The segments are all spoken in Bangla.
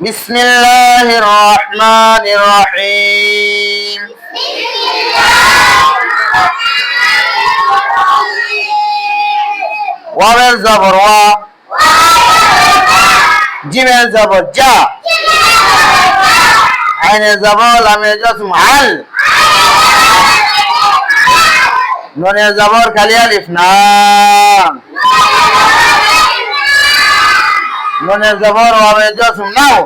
بسم الله الرحمن الرحيم. واو زبر و جيم زبر جا. عين زبر لم جسم عل نون زبر كالي الفنان নুনের জবর ওয়াবের জসম নাও।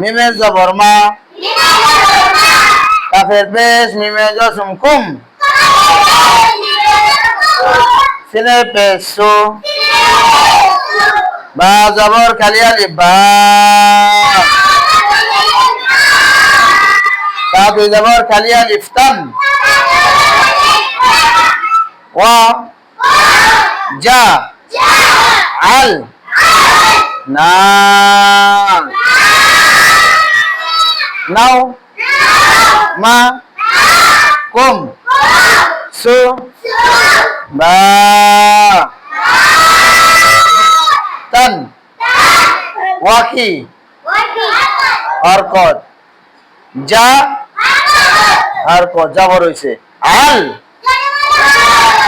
মিমের জবর মা। কাফের পেশ মিমের জসম কুম। সিনের পেশ সু। বা জবর আলিফ বা। তা দুই জবর খালি আলিফ তান ওয়া। যা। আল। না। নাও। মা। কুম। সু। বা। তান। ওয়াকি। হরকত। যা। হরকত। যাবর হইছে আল।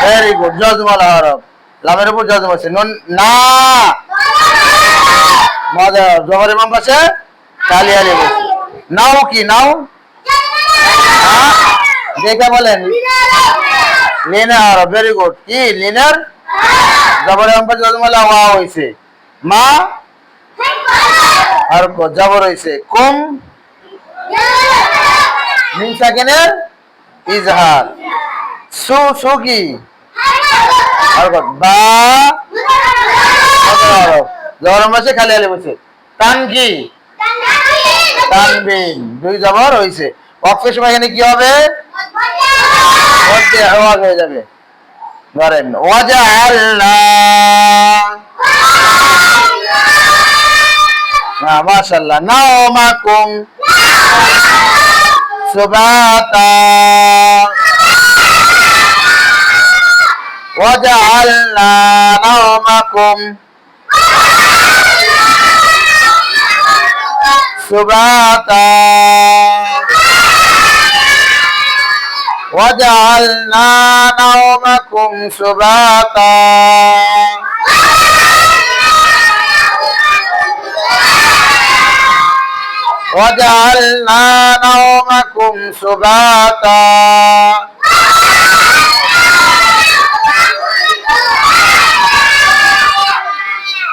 ভেরি গুড জজমাল হরফ লামের উপর জজম আছে না! মজা জবরের মাম পাশে কালি আলি নাও কি, নাও? হ্যাঁ? দেখে বলেন? লিনা হরফ ভেরি গুড কি, লিনার? জবরের মাম পাশে জজমাল হওয়া হইছে। মা? হরকত জবর হইছে। কুম? মিন সাকিনের ইজহার। সু সু কি? বা জবর মাসে খালি আলি বসে তান কি দুই জবর ওয়াকফের সময় এখানে কি হবে? হয়ে যাবে। ধরেন ওয়াজআলনা না, মাশাআল্লাহ। নাওমাকুম। সুবাতা। وجعلنا نومكم سباتا وجعلنا نومكم سباتا وجعلنا نومكم سباتا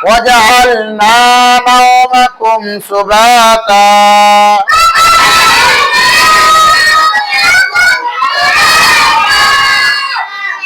وجعلنا نومكم سباتا